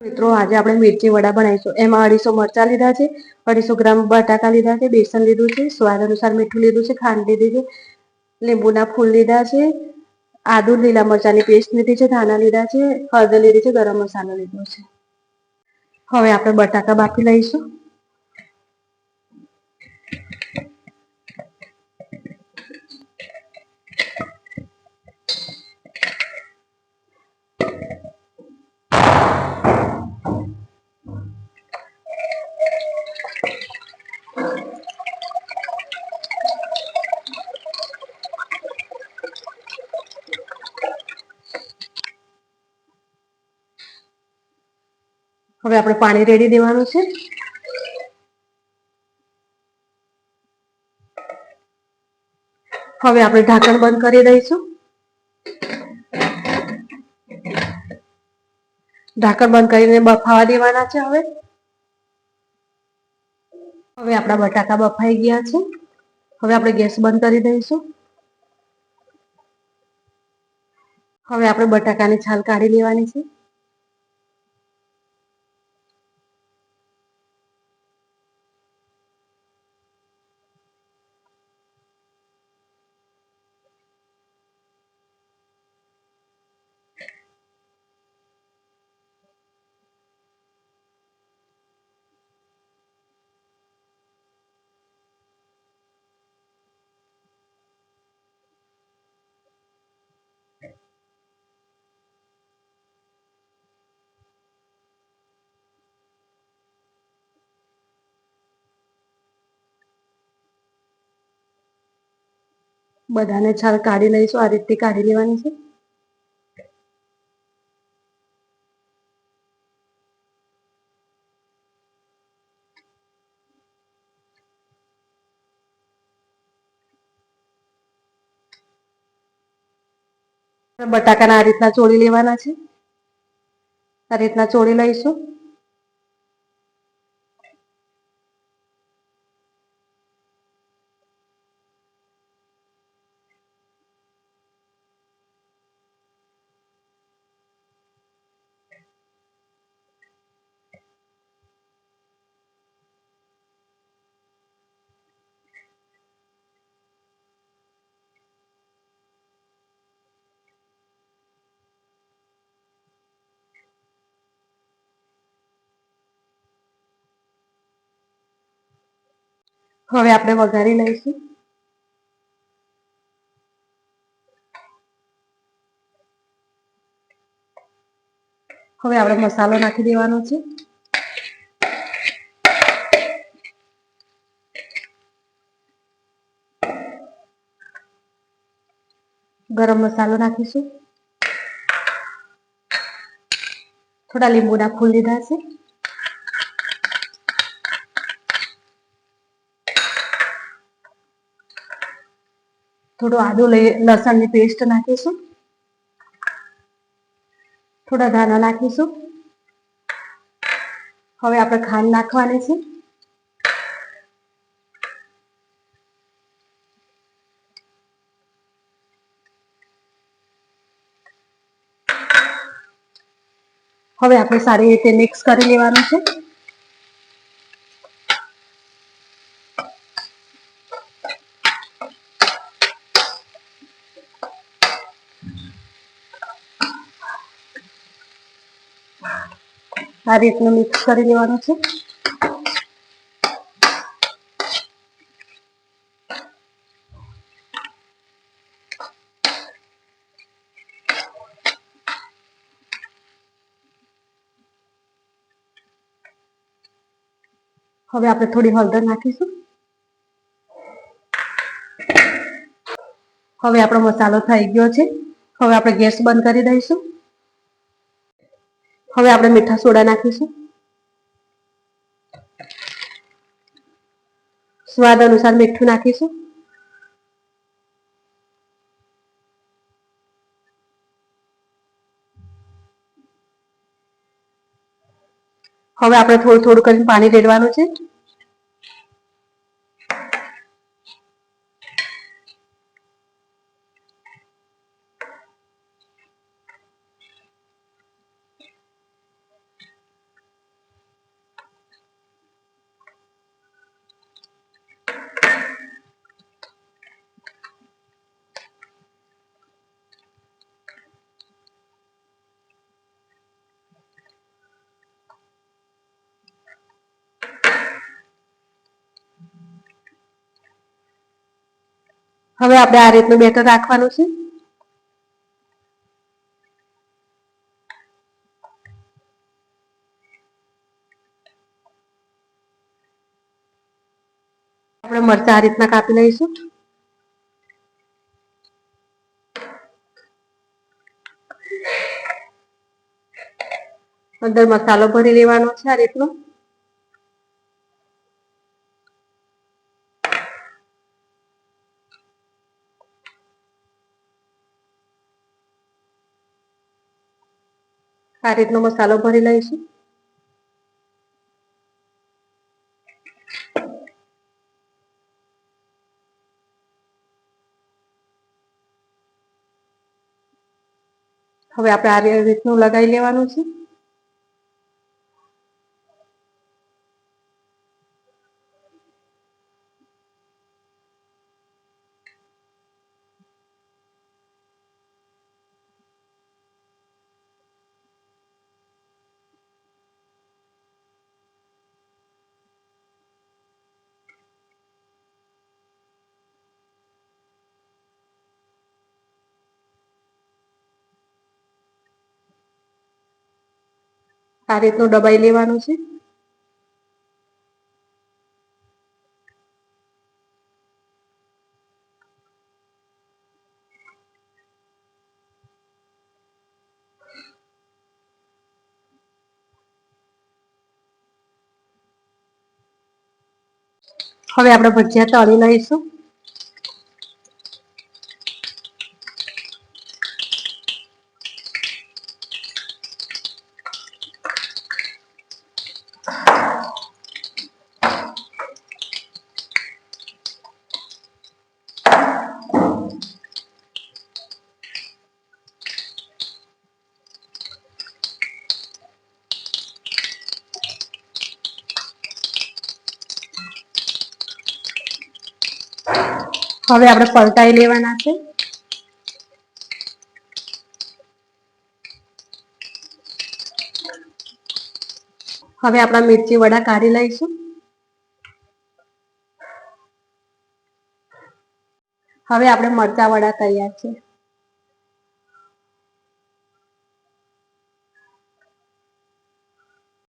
મિત્રો, આજે આપણે મિરચી વડા બનાવીશું. એમાં અઢીસો મરચા લીધા છે, અઢીસો ગ્રામ બટાકા લીધા છે, બેસન લીધું છે, સ્વાદ અનુસાર મીઠું લીધું છે, ખાંડ લીધી છે, લીંબુના ફૂલ લીધા છે, આદુ લીલા મરચાની પેસ્ટ લીધી છે, ધાણા લીધા છે, હળદર લીધી છે, ગરમ મસાલો લીધો છે. હવે આપણે બટાકા બાફી લઈશું. હવે આપણે પાણી રેડી દેવાનું છે. હવે આપણે ઢાંકણ બંધ કરી દઈશું. ઢાંકણ બંધ કરીને બફાવા દેવાના છે હવે. હવે આપણા બટાકા બફાઈ ગયા છે. હવે આપણે ગેસ બંધ કરી દઈશું. હવે આપણે બટાકાની છાલ કાઢી લેવાની છે. બધાને છાલ કાઢી લઈશું, આ રીતે કાઢી લેવાની છે. બટાકાના આ રીતના ચોળી લેવાના છે. આ રીતના ચોળી લઈશું. હવે આપણે વઘારી લઈશું. હવે આપણે મસાલો નાખી દેવાનો છે. ગરમ મસાલો નાખીશું. થોડા લીંબુના ફૂલ લીધા છે. થોડું આદુ લઈ લસણની પેસ્ટ નાખીશું થોડા ધાણા નાખીશું હવે આપણે ખાંડ નાખવાની છે હવે આપણે સારી રીતે મિક્સ કરી લેવાનું છે। આ રીતનું મિક્સ કરી લેવાનું છે. હવે આપણે થોડી હળદર નાખીશું. હવે આપણો મસાલો થઈ ગયો છે. હવે આપણે ગેસ બંધ કરી દઈશું. હવે આપણે મીઠા સોડા નાખીશું. સ્વાદ અનુસાર મીઠું નાખીશું. હવે આપણે થોડું થોડું કરીને પાણી રેડવાનું છે. હવે આપણે આ રીતનું બેટર રાખવાનું છે. આપણે મરચા આ રીતના કાપી લઈશું. અંદર મસાલો ભરી લેવાનો છે આ રીતનો. આ રીતનો મસાલો ભરી લઈશું. હવે આપણે આ રીતનું લગાવી લેવાનું છે. આ રીતનું દબાઈ લેવાનું છે. હવે આપણે ભજીયા તળી લઈશું. હવે આપણે પલટાઈ લેવાના છે. હવે આપણા મિરચી વડા કાઢી લઈશું. હવે આપણે મરચા વડા તૈયાર છે.